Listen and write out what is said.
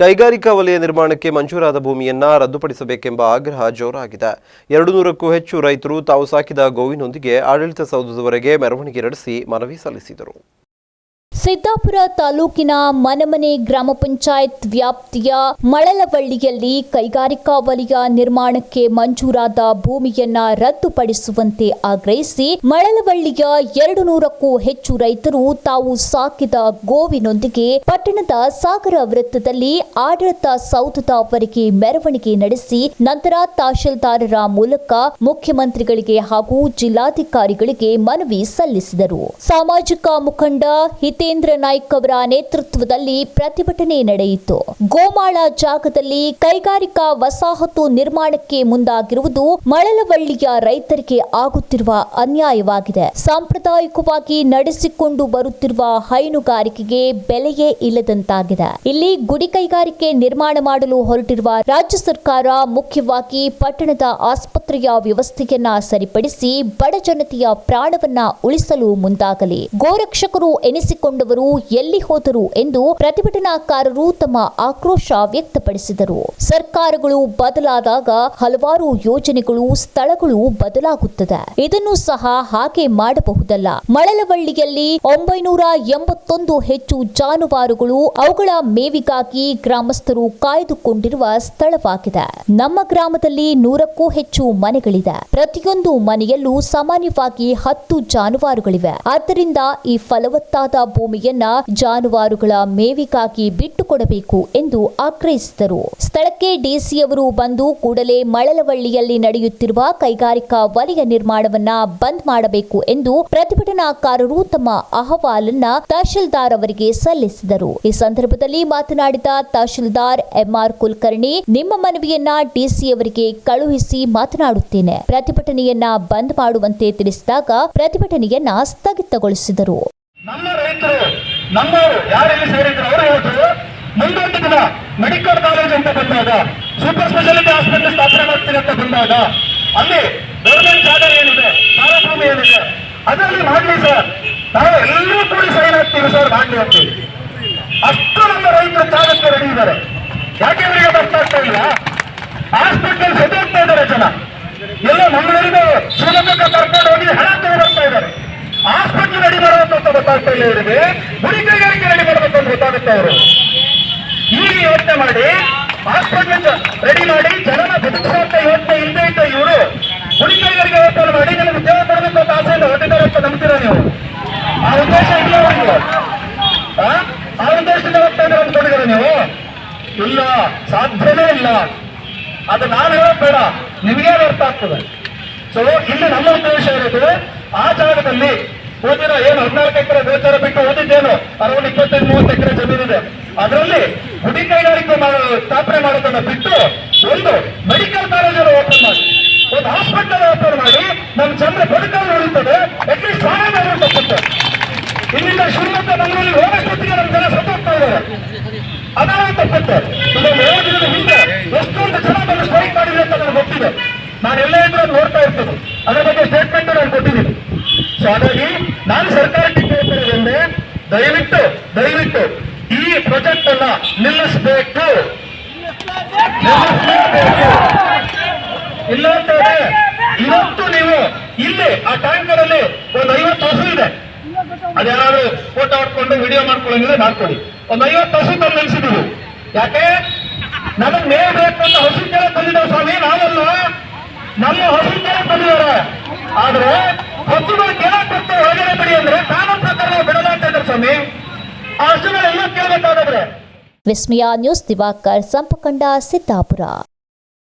ಕೈಗಾರಿಕಾ ವಲಯ ನಿರ್ಮಾಣಕ್ಕೆ ಮಂಜೂರಾದ ಭೂಮಿಯನ್ನ ರದ್ದುಪಡಿಸಬೇಕೆಂಬ ಆಗ್ರಹ ಜೋರಾಗಿದೆ. ಎರಡು ನೂರಕ್ಕೂ ಹೆಚ್ಚು ರೈತರು ತಾವು ಸಾಕಿದ ಗೋವಿನೊಂದಿಗೆ ಆಡಳಿತ ಸೌಧದವರೆಗೆ ಮೆರವಣಿಗೆ ನಡೆಸಿ ಮನವಿ ಸಲ್ಲಿಸಿದರು. ಸಿದ್ದಾಪುರ ತಾಲೂಕಿನ ಮನಮನೆ ಗ್ರಾಮ ಪಂಚಾಯತ್ ವ್ಯಾಪ್ತಿಯ ಮಳಲವಳ್ಳಿಯಲ್ಲಿ ಕೈಗಾರಿಕಾ ವಲಯ ನಿರ್ಮಾಣಕ್ಕೆ ಮಂಜೂರಾದ ಭೂಮಿಯನ್ನ ರದ್ದುಪಡಿಸುವಂತೆ ಆಗ್ರಹಿಸಿ ಮಳಲವಳ್ಳಿಯ ಎರಡು ನೂರಕ್ಕೂ ಹೆಚ್ಚು ರೈತರು ತಾವು ಸಾಕಿದ ಗೋವಿನೊಂದಿಗೆ ಪಟ್ಟಣದ ಸಾಗರ ವೃತ್ತದಲ್ಲಿ ಆಡಳಿತ ಸೌಧದವರೆಗೆ ಮೆರವಣಿಗೆ ನಡೆಸಿ ನಂತರ ತಹಶೀಲ್ದಾರರ ಮೂಲಕ ಮುಖ್ಯಮಂತ್ರಿಗಳಿಗೆ ಹಾಗೂ ಜಿಲ್ಲಾಧಿಕಾರಿಗಳಿಗೆ ಮನವಿ ಸಲ್ಲಿಸಿದರು. ಸಾಮಾಜಿಕ ಮುಖಂಡ ಹಿತೇಂದ್ರ ನಾಯ್ಕ್ ಅವರ ನೇತೃತ್ವದಲ್ಲಿ ಪ್ರತಿಭಟನೆ ನಡೆಯಿತು. ಗೋಮಾಳ ಜಾಗದಲ್ಲಿ ಕೈಗಾರಿಕಾ ವಸಾಹತು ನಿರ್ಮಾಣಕ್ಕೆ ಮುಂದಾಗಿರುವುದು ಮಳಲವಳ್ಳಿಯ ರೈತರಿಗೆ ಆಗುತ್ತಿರುವ ಅನ್ಯಾಯವಾಗಿದೆ. ಸಾಂಪ್ರದಾಯಿಕವಾಗಿ ನಡೆಸಿಕೊಂಡು ಬರುತ್ತಿರುವ ಹೈನುಗಾರಿಕೆಗೆ ಬೆಲೆಯೇ ಇಲ್ಲದಂತಾಗಿದೆ. ಇಲ್ಲಿ ಗುಡಿ ಕೈಗಾರಿಕೆ ನಿರ್ಮಾಣ ಮಾಡಲು ಹೊರಟಿರುವ ರಾಜ್ಯ ಸರ್ಕಾರ ಮುಖ್ಯವಾಗಿ ಪಟ್ಟಣದ ಆಸ್ಪತ್ರೆಯ ವ್ಯವಸ್ಥೆಯನ್ನ ಸರಿಪಡಿಸಿ ಬಡ ಜನತೆಯ ಪ್ರಾಣವನ್ನ ಉಳಿಸಲು ಮುಂದಾಗಲಿ. ಗೋರಕ್ಷಕರು ಎನಿಸಿಕೊಂಡವರು ಎಲ್ಲಿ ಹೋದರು ಎಂದು ಪ್ರತಿಭಟನಾಕಾರರು ತಮ್ಮ ಆಕ್ರೋಶ ವ್ಯಕ್ತಪಡಿಸಿದರು. ಸರ್ಕಾರಗಳು ಬದಲಾದಾಗ ಹಲವಾರು ಯೋಜನೆಗಳು, ಸ್ಥಳಗಳು ಬದಲಾಗುತ್ತದೆ. ಇದನ್ನು ಸಹ ಹಾಗೆ ಮಾಡಬಹುದಲ್ಲ. ಮಳಲವಳ್ಳಿಯಲ್ಲಿ ಒಂಬೈನೂರ ಎಂಬತ್ತೊಂದು ಹೆಚ್ಚು ಜಾನುವಾರುಗಳು ಅವುಗಳ ಮೇವಿಗಾಗಿ ಗ್ರಾಮಸ್ಥರು ಕಾಯ್ದುಕೊಂಡಿರುವ ಸ್ಥಳವಾಗಿದೆ. ನಮ್ಮ ಗ್ರಾಮದಲ್ಲಿ ನೂರಕ್ಕೂ ಹೆಚ್ಚು ಮನೆಗಳಿದೆ. ಪ್ರತಿಯೊಂದು ಮನೆಯಲ್ಲೂ ಸಾಮಾನ್ಯವಾಗಿ ಹತ್ತು ಜಾನುವಾರುಗಳಿವೆ. ಆದ್ದರಿಂದ ಈ ಫಲವತ್ತಾದ ಭೂಮಿಯನ್ನ ಜಾನುವಾರುಗಳ ಮೇವಿಗಾಗಿ ಬಿಟ್ಟುಕೊಡಬೇಕು ಎಂದು ಆಗ್ರಹಿಸಿದರು. ಸ್ಥಳಕ್ಕೆ ಡಿಸಿಯವರು ಬಂದು ಕೂಡಲೇ ಮಳಲವಳ್ಳಿಯಲ್ಲಿ ನಡೆಯುತ್ತಿರುವ ಕೈಗಾರಿಕಾ ವಲಯ ನಿರ್ಮಾಣವನ್ನ ಬಂದ್ ಮಾಡಬೇಕು ಎಂದು ಪ್ರತಿಭಟನಾಕಾರರು ತಮ್ಮ ಅಹವಾಲನ್ನ ತಹಶೀಲ್ದಾರ್ ಅವರಿಗೆ ಸಲ್ಲಿಸಿದರು. ಈ ಸಂದರ್ಭದಲ್ಲಿ ಮಾತನಾಡಿದ ತಹಶೀಲ್ದಾರ್ ಎಂಆರ್ ಕುಲಕರ್ಣಿ, ನಿಮ್ಮ ಮನವಿಯನ್ನ ಡಿಸಿಯವರಿಗೆ ಕಳುಹಿಸಿ ಮಾತನಾಡುತ್ತೇನೆ. ಪ್ರತಿಭಟನೆಯನ್ನ ಬಂದ್ ಮಾಡುವಂತೆ ತಿಳಿಸಿದಾಗ ಪ್ರತಿಭಟನೆಯನ್ನ ಸ್ಥಗಿತಗೊಳಿಸಿದರು. ನಮ್ಮ ರೈತರು, ನಮ್ಮವರು ಯಾರೆಲ್ಲಿ ಸೇರಿದ್ರು ಅವರು ಹೇಳಿದ್ರು ಮುಂದೊಂದು ದಿನ ಮೆಡಿಕಲ್ ಕಾಲೇಜ್ ಅಂತ ಬಂದಾಗ ಸೂಪರ್ ಸ್ಪೆಷಾಲಿಟಿ ಹಾಸ್ಪಿಟಲ್ ಸ್ಥಾಪನೆ ಮಾಡ್ತೀನಿ ಅಂತ ಬಂದಾಗ, ಅಲ್ಲಿ ಗೌರ್ಮೆಂಟ್ ಜಾಗ ಏನಿದೆ ಕಾರ್ಯಕ್ರಮ ಏನಿದೆ, ಅದರಲ್ಲಿ ಮಾಡ್ಲಿ ಸರ್. ನಾವು ಎಲ್ಲರೂ ಕೂಡಿ ಸೈನ್ ಆಗ್ತೀವಿ ಸರ್ ಮಾಡ್ಲಿ ಅಂತೀವಿ ಅಷ್ಟು ನಮ್ಮ ರೈತರು ಜಾಗಕ್ಕೆ ರೆಡಿ ಇದ್ದಾರೆ. ಯಾಕೆ ಅವರಿಗೆ ಬರ್ತಾ ಇಲ್ಲ? ಹಾಸ್ಪಿಟಲ್ ಸೆದೋಗ್ತಾ ಇದ್ದಾರೆ ಜನ ಎಲ್ಲ ಮಂಗಳೂರಿನ ಶಿವಮೊಗ್ಗಕ್ಕೆ ಕರ್ಕೊಂಡು ಹೋಗಿ ಹಣ ತಗೊಂಡು ಬರ್ತಾ ಇದ್ದಾರೆ ಹಾಸ್ಪಿಟಲ್ ರೆಡಿ ಮಾಡಬೇಕು ಅಂತ ಗೊತ್ತಾಗ್ತಾ ಇಲ್ಲ ಇವರಿಗೆ ಗುಡಿ ಕೈಗಾರಿಕೆ ರೆಡಿ ಮಾಡಬೇಕು ಅಂತ ಗೊತ್ತಾಗುತ್ತೆ ಅವರು. ಈಗ ಯೋಚನೆ ಮಾಡಿ ಹಾಸ್ಪಿಟಲ್ ರೆಡಿ ಮಾಡಿ, ಜನನ ಬದುಕುವಂತ ಯೋಚನೆ ಇಲ್ಲದೆ ಇದ್ದ ಇವರು ಗುಡಿ ಕೈಗಾರಿಕೆ ಓಪನ್ ಮಾಡಿ ನಿಮಗೆ ಉದ್ಯೋಗ ಕೊಡಬೇಕು ಅಂತ ಆಸೆಯಿಂದ ಹೊರಟಿದ್ದಾರೆ ಅಂತ ನಂಬ್ತೀರಾ ನೀವು? ಆ ಉದ್ದೇಶ ಇಲ್ಲ ಅವರಿಗೆ? ಆ? ಉದ್ದೇಶದಿಂದ ಹೋಗ್ತಾ ಇದ್ದಾರೆ ಅನ್ಕೊಂಡಿದ್ದೀರಾ ನೀವು? ಇಲ್ಲ, ಸಾಧ್ಯನೇ ಇಲ್ಲ. ಅದು ನಾನು ಹೇಳೋದು ಬೇಡ. ನಿಮಗೆ ಅರ್ಥ ಆಗ್ತದೆ? ಸೊ ಇಲ್ಲಿ ನಮ್ಮ ಉದ್ದೇಶ ಇರೋದು ಆ ಜಾಗದಲ್ಲಿ ಓದಿರೋ ಏನು ಹದಿನಾಲ್ಕು ಎಕರೆ ಗೋಚಾರ ಬಿಟ್ಟು ಓದಿದ್ದೇನು ಅರವತ್ತು ಇಪ್ಪತ್ತೈದು, ಮೂವತ್ತು ಎಕರೆ ಇದೆ ಅದರಲ್ಲಿ ಗುಡಿ ಕೈಗಾರಿಕೆ ಸ್ಥಾಪನೆ ಮಾಡೋದನ್ನ ಬಿಟ್ಟು ಒಂದು ಮೆಡಿಕಲ್ ಕಾಲೇಜನ್ನು ಓಪನ್ ಮಾಡಿ, ಒಂದು ಹಾಸ್ಪಿಟಲ್ ಓಪನ್ ಮಾಡಿ ನಮ್ಮ ಜನರ ಬದುಕನ್ನು ಉಳಿತದೆ ಅಟ್ಲೀಸ್ಟ್ ಸ್ವಾಮಿ ತಪ್ಪುತ್ತೆ. ಇಲ್ಲಿಂದ ಶಿವಮೊಗ್ಗ ಮಂಗಳೂರಿಗೆ ಹೋಗೋಷ್ಟೊತ್ತಿಗೆ ನಮ್ಮ ಜನ ಸತ್ತೋಗ್ತಾ ಇದ್ದಾರೆ. ಅದಾವ ತಪ್ಪುತ್ತೆ. ಇದೊಂದು ಏಳು ಹಿಂದೆ ಎಷ್ಟೊಂದು ಜನ ಬಂದು ಸ್ಟ್ರೈಕ್ ಮಾಡಿದೆ ಅಂತ ನನಗೆ ಗೊತ್ತಿದೆ. ನಾನು ಎಲ್ಲೇ ಇದ್ರೂ ನೋಡ್ತಾ ಇರ್ತೇನೆ ಅದರ ಬಗ್ಗೆ ಸ್ಟೇಟ್ಮೆಂಟ್ ನಾನು ಕೊಟ್ಟಿದ್ದೀನಿ. ಸೊ ಹಾಗಾಗಿ ನಾನು ಸರ್ಕಾರಕ್ಕೆ ಕೇಳ್ತಿರೋದಂದ್ರೆ ದಯವಿಟ್ಟು ದಯವಿಟ್ಟು ಈ ಪ್ರಾಜೆಕ್ಟ್ ಅನ್ನ ನಿಲ್ಲಿಸಬೇಕು. ಇಲ್ಲ ಅಂತಂದ್ರೆ ಇವತ್ತು ನೀವು ಇಲ್ಲಿ ಆ ಟ್ಯಾಂಕರ್ ಅಲ್ಲಿ ಒಂದು ಐವತ್ತು ಹಸು ಇದೆ. ಅದೇನಾದ್ರೂ ಫೋಟೋ ಹೊಡ್ಕೊಂಡು ವಿಡಿಯೋ ಮಾಡ್ಕೊಳ್ಳಂಗಿಲ್ಲ ಮಾಡ್ಕೊಡಿ ಒಂದು ಐವತ್ತು ಹಸು ತಂದು ನಿಲ್ಸಿದ್ದೀವಿ ಯಾಕೆ? ನಮಗ್ ಮೇಲ್ ಬೇಕಂತ ಅಂತ ಹಸು ಕೆಲ ಸ್ವಾಮಿ, ನಾವಲ್ಲ. ನಮ್ಮ ಹಸು ಕೆಲ ತಂದಿದ್ದಾರೆ. ಆದ್ರೆ ಹಸುಗಳು ಕೆಲ ಕೊಟ್ಟು ಹೊರಗಡೆ ಬಿಡಿ ಅಂದ್ರೆ ಕಾನೂನು ಪ್ರಕಾರ ಬಿಡಲ್ಲ ಅಂತ ಸ್ವಾಮಿ. ಆ ಹಸುಗಳೆಲ್ಲ ಕೇಳಬೇಕಾದ್ರೆ. ವಿಸ್ಮಯ ನ್ಯೂಸ್ ದಿವಾಕರ್, ಸಂಪಕಂಡ ಸಿದ್ದಾಪುರ.